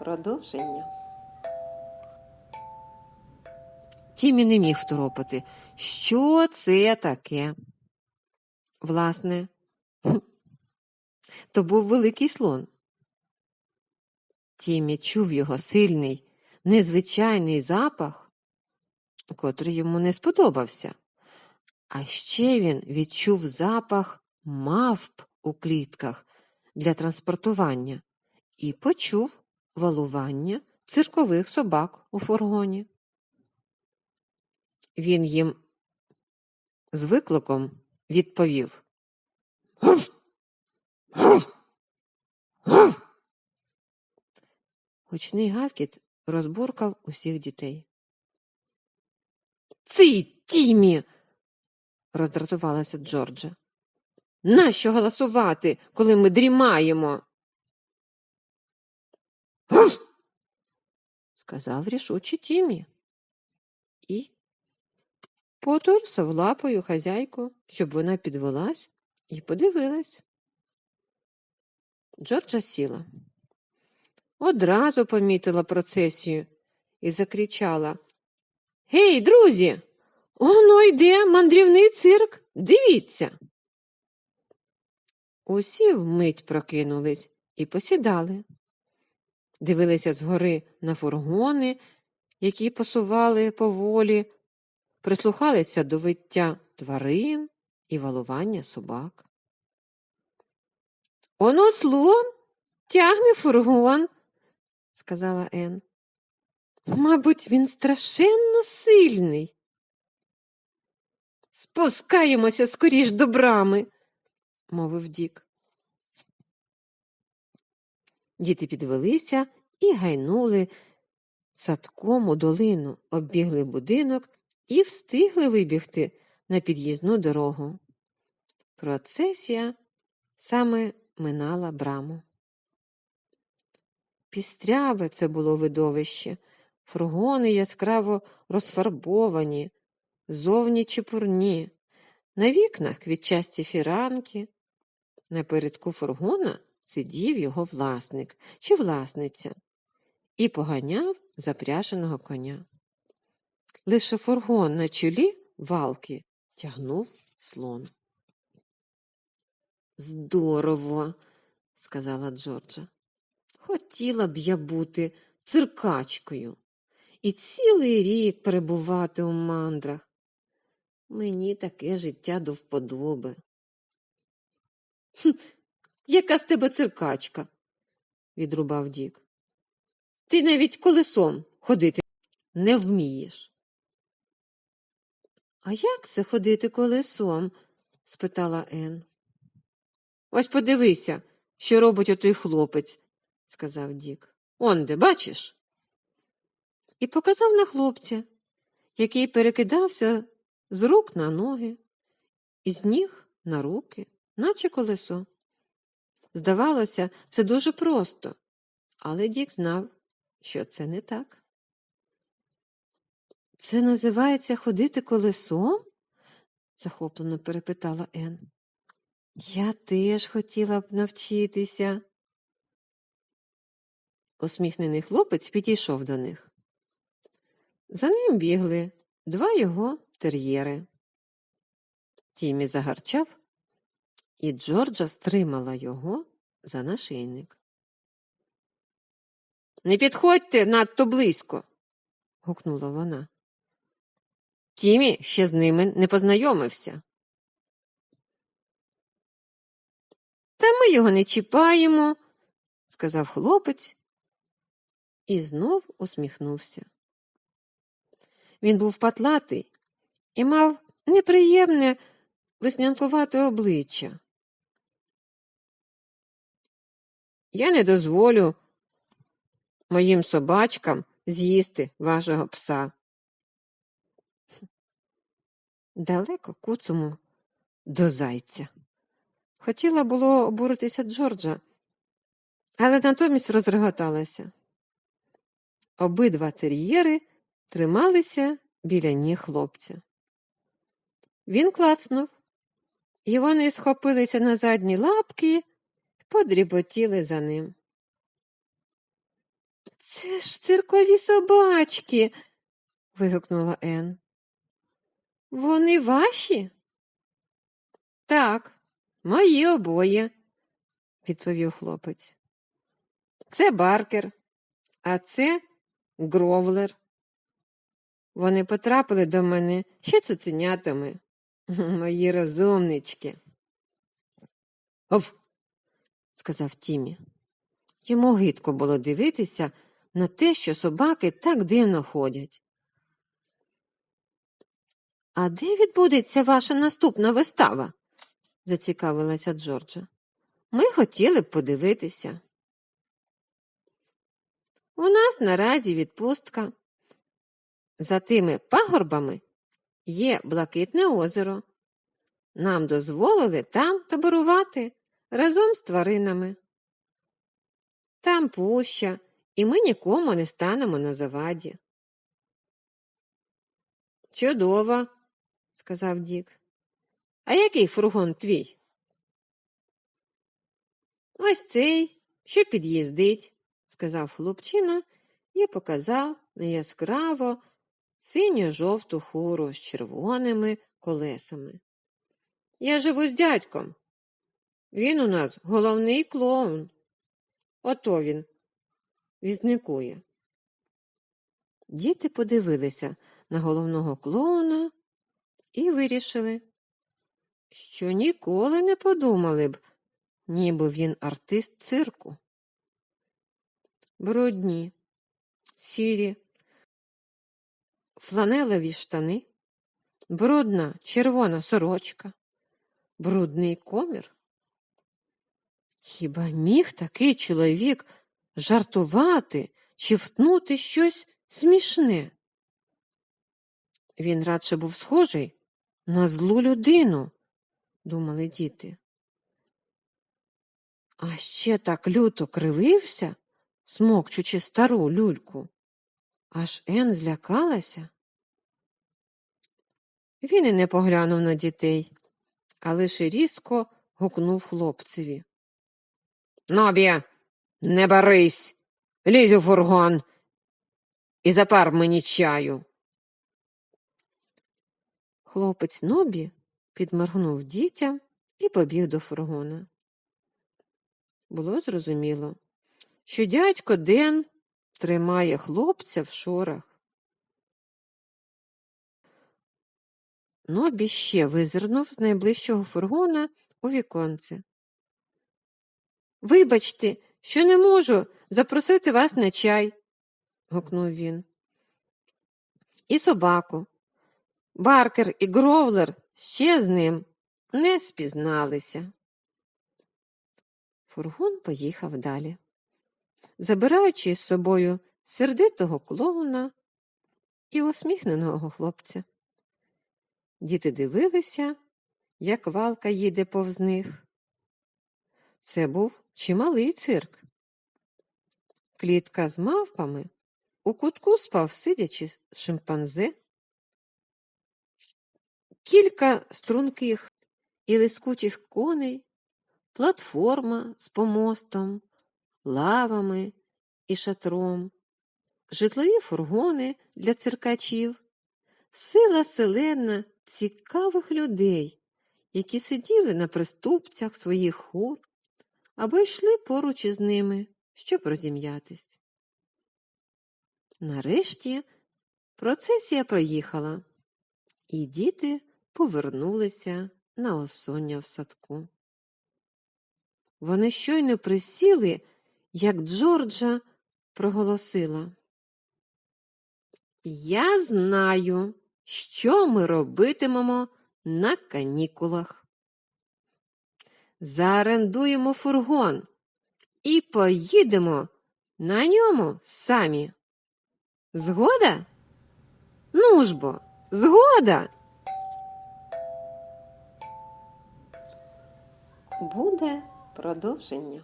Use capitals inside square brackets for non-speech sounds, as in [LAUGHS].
Продовження. Тімі не міг второпати. Що це таке? Власне, [LAUGHS] то був великий слон. Тімі чув його сильний, незвичайний запах, котрий йому не сподобався. А ще він відчув запах мавп у клітках для транспортування і почув валування циркових собак у фургоні. Він їм з викликом відповів. Гучний гавкіт розбуркав усіх дітей. Ций Тімі. роздратувалася Джорджа. Нащо голосувати, коли ми дрімаємо? Сказав рішуче Тімі. І потурсав лапою хазяйку, щоб вона підвелась і подивилась. Джорджа сіла. Одразу помітила процесію і закричала Гей, друзі! Оно йде мандрівний цирк. Дивіться. Усі вмить прокинулись і посідали. Дивилися згори на фургони, які посували поволі, прислухалися до виття тварин і валування собак. Оно слон тягне фургон, сказала Ен. Мабуть, він страшенно сильний. Спускаємося скоріш до брами, мовив Дік. Діти підвелися і гайнули садком у долину, оббігли будинок і встигли вибігти на під'їзну дорогу. Процесія саме минала браму. Пістряве це було видовище, фургони яскраво розфарбовані, зовні чепурні, на вікнах квітчасті фіранки. Напередку фургона сидів його власник чи власниця і поганяв запряженого коня. Лише фургон на чолі валки тягнув слон. Здорово, сказала Джорджа. Хотіла б я бути циркачкою і цілий рік перебувати у мандрах. Мені таке життя до вподоби. «Хм, Яка з тебе циркачка? відрубав Дік. Ти навіть колесом ходити не вмієш. А як це ходити колесом? спитала Ен. Ось подивися, що робить отой хлопець, сказав Дік. Он де, бачиш? І показав на хлопця, який перекидався з рук на ноги, і з ніг на руки, наче колесо. Здавалося, це дуже просто, але Дік знав, що це не так. Це називається ходити колесом? захоплено перепитала Ен. Я теж хотіла б навчитися. Усміхнений хлопець підійшов до них. За ним бігли два його тер'єри. Тімі загарчав, і Джорджа стримала його за нашийник. Не підходьте надто близько, гукнула вона. Тімі ще з ними не познайомився. Та ми його не чіпаємо, сказав хлопець і знов усміхнувся. Він був патлатий і мав неприємне веснянкувате обличчя. Я не дозволю моїм собачкам з'їсти вашого пса. Далеко куцому до зайця. Хотіла було обуритися Джорджа, але натомість розреготалася. Обидва тер'єри трималися біля ніг хлопця. Він клацнув, і вони схопилися на задні лапки подріботіли за ним. Це ж циркові собачки. вигукнула Ен. Вони ваші? Так, мої обоє, відповів хлопець. Це баркер, а це гровлер. Вони потрапили до мене ще цуценятами. Мої розумнички. Ов, сказав Тімі. Йому гидко було дивитися на те, що собаки так дивно ходять. А де відбудеться ваша наступна вистава? зацікавилася Джорджа. Ми хотіли б подивитися. У нас наразі відпустка. За тими пагорбами є блакитне озеро. Нам дозволили там таборувати разом з тваринами. Там пуща, і ми нікому не станемо на заваді. Чудово, сказав Дік. А який фургон твій? Ось цей, що під'їздить, сказав хлопчина і показав на яскраво синьо-жовту хуру з червоними колесами. Я живу з дядьком. Він у нас головний клоун. Ото він візникує. Діти подивилися на головного клоуна і вирішили, що ніколи не подумали б, ніби він артист цирку. Брудні, сірі, фланелеві штани, брудна червона сорочка, брудний комір. Хіба міг такий чоловік жартувати чи втнути щось смішне? Він радше був схожий на злу людину, думали діти. А ще так люто кривився, смокчучи стару люльку. Аж Ен злякалася. Він і не поглянув на дітей, а лише різко гукнув хлопцеві. Нобі, не барись, лізь у фургон і запар мені чаю. Хлопець Нобі підморгнув дітям і побіг до фургона. Було зрозуміло, що дядько Ден тримає хлопця в шорах. Нобі ще визирнув з найближчого фургона у віконце. Вибачте, що не можу запросити вас на чай, гукнув він. І собаку. Баркер і Гровлер ще з ним не спізналися. Фургон поїхав далі, забираючи з собою сердитого клоуна і усміхненого хлопця. Діти дивилися, як валка їде повз них. Це був чималий цирк. Клітка з мавпами у кутку спав сидячи з шимпанзе. Кілька струнких і лискучих коней, платформа з помостом, лавами і шатром, житлові фургони для циркачів, сила селена цікавих людей, які сиділи на приступцях своїх хур або йшли поруч із ними, щоб розім'ятись. Нарешті процесія проїхала, і діти повернулися на осоння в садку. Вони щойно присіли, як Джорджа проголосила. Я знаю, що ми робитимемо на канікулах. Заарендуємо фургон і поїдемо на ньому самі. Згода? Ну ж бо, згода. Буде продовження.